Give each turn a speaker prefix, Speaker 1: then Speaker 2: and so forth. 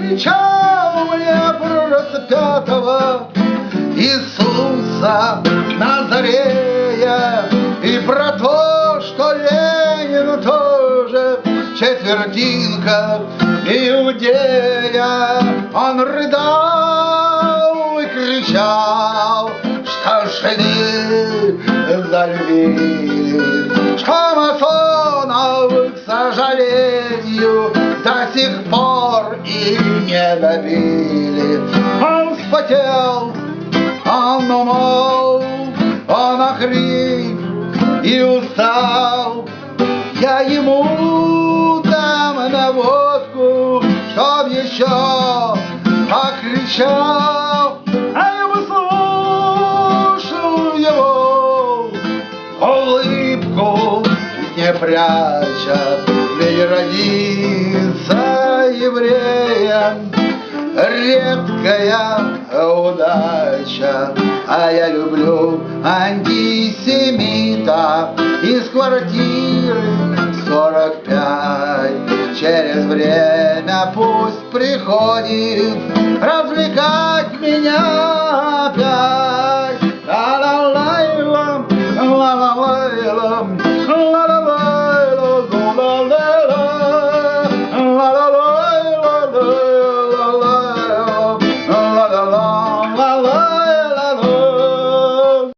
Speaker 1: кричал мне про распятого Иисуса Назарея И про то, что Ленин тоже четвертинка иудея. Он рыдал и кричал, что жены залюбили, что масонов, к сожалению, до сих пор и добили. Он вспотел, он умол, он охрип и устал. Я ему дам на водку, чтоб еще покричал, а я выслушал его улыбку, не пряча, ведь родиться евреем редкая удача, а я люблю антисемита из квартиры 45. Через время пусть приходит развлекать меня